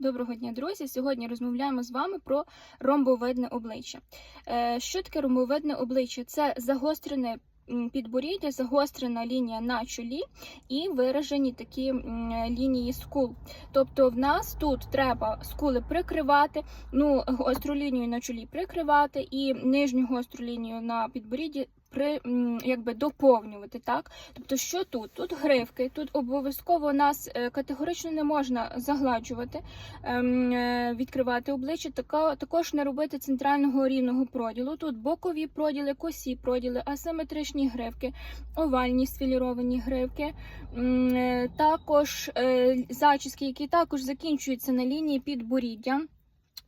Доброго дня, друзі! Сьогодні розмовляємо з вами про ромбовидне обличчя. Е, Що таке ромбовидне обличчя? Це загострене підборіддя, загострена лінія на чолі і виражені такі лінії скул. Тобто в нас тут треба скули прикривати, ну, гостру лінію на чолі прикривати і нижню гостру лінію на підборідді при, якби доповнювати. так? Тобто, що тут? Тут гривки, тут обов'язково нас е, категорично не можна загладжувати ем, е, відкривати обличчя, також не робити центрального рівного проділу. Тут бокові проділи, косі проділи, асиметричні гривки, овальні сфіліровані гривки, е, також зачіски, які також закінчуються на лінії підборіддя.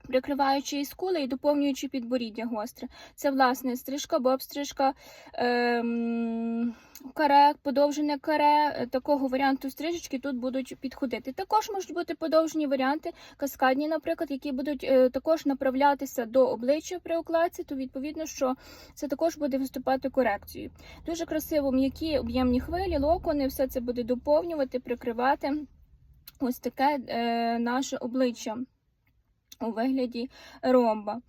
Прикриваючи і скули і доповнюючи підборіддя гостре. Це, власне, стрижка, боб-стрижка, ем, каре, подовжене каре. Е, Такого варіанту стрижечки тут будуть підходити. Також можуть бути подовжені варіанти, каскадні, наприклад, які будуть е, також направлятися до обличчя при укладці, то відповідно, що це також буде виступати корекцією. Дуже красиво м'які об'ємні хвилі, локони, все це буде доповнювати, прикривати ось таке е, наше обличчя у вигляді ромба.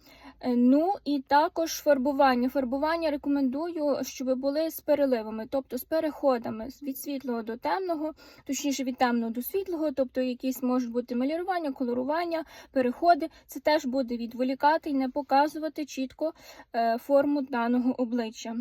Е, Ну і також фарбування. Фарбування рекомендую, щоб були з переливами, тобто з переходами від світлого до темного, точніше від темного до світлого, тобто якісь можуть бути малювання, колорування, переходи. Це теж буде відволікати і не показувати чітко е, форму даного обличчя.